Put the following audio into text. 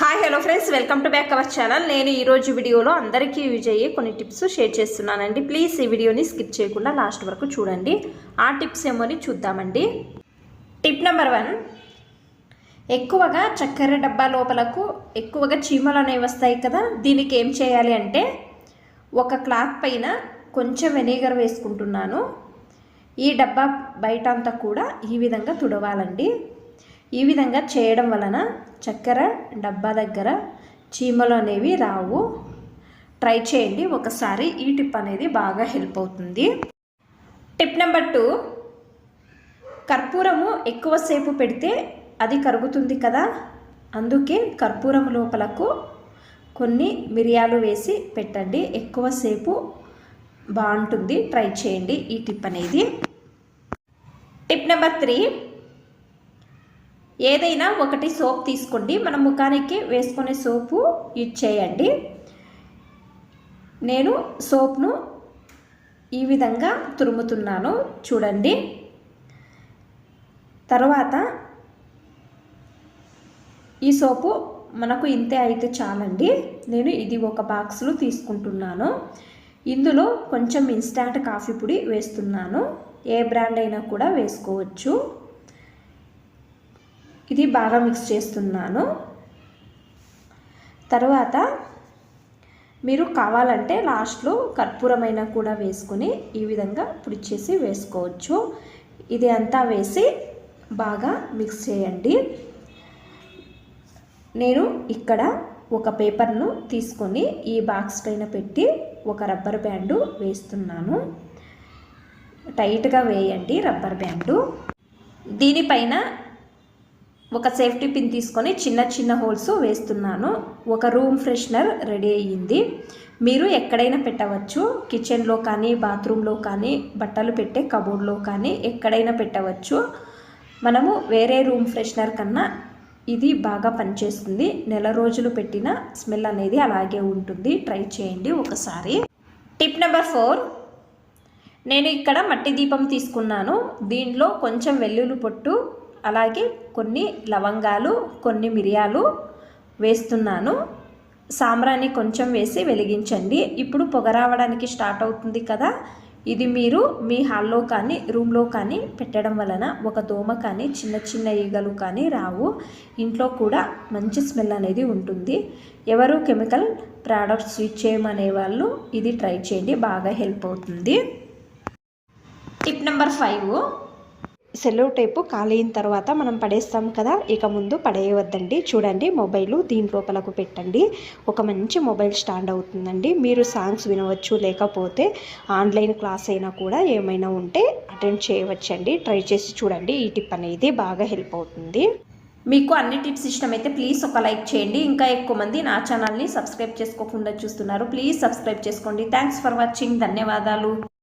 Hi hello friends welcome to back our channel నేను ఈరోజు వీడియోలో అందరికీ యూజ్ అయ్యే కొన్ని టిప్స్ షేర్ చేస్తున్నానండి. ప్లీజ్ ఈ వీడియోని స్కిప్ చేయకుండా లాస్ట్ వరకు చూడండి. ఆ టిప్స్ ఏమోని చూద్దామండి. టిప్ నెంబర్ వన్ ఎక్కువగా చక్కెర డబ్బా లోపలకు ఎక్కువగా చీమలు అనేవి వస్తాయి కదా దీనికి ఏం చేయాలి అంటే ఒక క్లాత్ పైన కొంచెం వెనిగర్ వేసుకుంటున్నాను. ఈ డబ్బా బయట అంతా కూడా ఈ విధంగా తుడవాలండి. ఈ విధంగా చేయడం వలన చక్కెర డబ్బా దగ్గర చీమలు అనేవి రావు. ట్రై చేయండి. ఒకసారి ఈ టిప్ అనేది బాగా హెల్ప్ అవుతుంది. Tip number two. కర్పూరము ఎక్కువసేపు పెడితే అది కరుగుతుంది కదా? అందుకే కర్పూరం లోపలకు కొన్ని మిరియాలు వేసి పెట్టండి. ఎక్కువసేపు బాగుంటుంది. ట్రై చేయండి ఈ టిప్ అనేది. Tip number three. ఏదైనా ఒకటి సోప్ తీసుకోండి. మన ముఖానికి వేసుకునే సోపు యూజ్ చేయండి. నేను సోప్ను ఈ విధంగా తురుముతున్నాను. చూడండి. తర్వాత ఈ సోపు మనకు ఇంతే అయితే చాలండి. నేను ఇది ఒక బాక్స్లో తీసుకుంటున్నాను. ఇందులో కొంచెం ఇన్స్టాంట్ కాఫీ పొడి వేస్తున్నాను. ఏ బ్రాండ్ అయినా కూడా వేసుకోవచ్చు. ఇది బాగా మిక్స్ చేస్తున్నాను. తర్వాత మీరు కావాలంటే లాస్ట్లో కర్పూరమైన కూడా వేసుకొని ఈ విధంగా పుడిచేసి వేసుకోవచ్చు. ఇది అంతా వేసి బాగా మిక్స్ చేయండి. నేను ఇక్కడ ఒక పేపర్ను తీసుకొని ఈ బాక్స్ పైన పెట్టి ఒక రబ్బర్ బ్యాండు వేస్తున్నాను. టైట్గా వేయండి రబ్బర్ బ్యాండు. దీనిపైన ఒక సేఫ్టీ పిన్ తీసుకొని చిన్న చిన్న హోల్స్ వేస్తున్నాను. ఒక రూమ్ ఫ్రెషనర్ రెడీ అయ్యింది. మీరు ఎక్కడైనా పెట్టవచ్చు. కిచెన్లో కానీ బాత్రూంలో కానీ బట్టలు పెట్టే కబోర్డ్లో కానీ ఎక్కడైనా పెట్టవచ్చు. మనము వేరే రూమ్ ఫ్రెషనర్ కన్నా ఇది బాగా పనిచేస్తుంది. నెల రోజులు పెట్టిన స్మెల్ అనేది అలాగే ఉంటుంది. ట్రై చేయండి ఒకసారి. Tip number four. నేను ఇక్కడ మట్టి దీపం తీసుకున్నాను. దీనిలో కొంచెం వెల్లుల్లి పొట్టు అలాగే కొన్ని లవంగాలు కొన్ని మిరియాలు వేస్తున్నాను. సాంబ్రాన్ని కొంచెం వేసి వెలిగించండి. ఇప్పుడు పొగ రావడానికి స్టార్ట్ అవుతుంది కదా. ఇది మీరు మీ హాల్లో కానీ రూమ్లో కానీ పెట్టడం వలన ఒక దోమ కానీ చిన్న చిన్న ఈగలు కానీ రావు. ఇంట్లో కూడా మంచి స్మెల్ అనేది ఉంటుంది. ఎవరు కెమికల్ ప్రోడక్ట్స్ యూజ్ చేయమనే వాళ్ళు ఇది ట్రై చేయండి. బాగా హెల్ప్ అవుతుంది. Tip number five. సెల్లో టేపు ఖాళీ అయిన తర్వాత మనం పడేస్తాం కదా ఇక ముందు పడేయవద్దండి. చూడండి మొబైల్ దీని లోపలకు పెట్టండి. ఒక మంచి మొబైల్ స్టాండ్ అవుతుందండి. మీరు సాంగ్స్ వినవచ్చు లేకపోతే ఆన్లైన్ క్లాస్ అయినా కూడా ఏమైనా ఉంటే అటెండ్ చేయవచ్చండి. ట్రై చేసి చూడండి ఈ టిప్ అనేది బాగా హెల్ప్ అవుతుంది. మీకు అన్ని టిప్స్ ఇష్టమైతే ప్లీజ్ ఒక లైక్ చేయండి. ఇంకా ఎక్కువ మంది నా ఛానల్ని సబ్స్క్రైబ్ చేసుకోకుండా చూస్తున్నారు. ప్లీజ్ సబ్స్క్రైబ్ చేసుకోండి. Thanks for watching. ధన్యవాదాలు.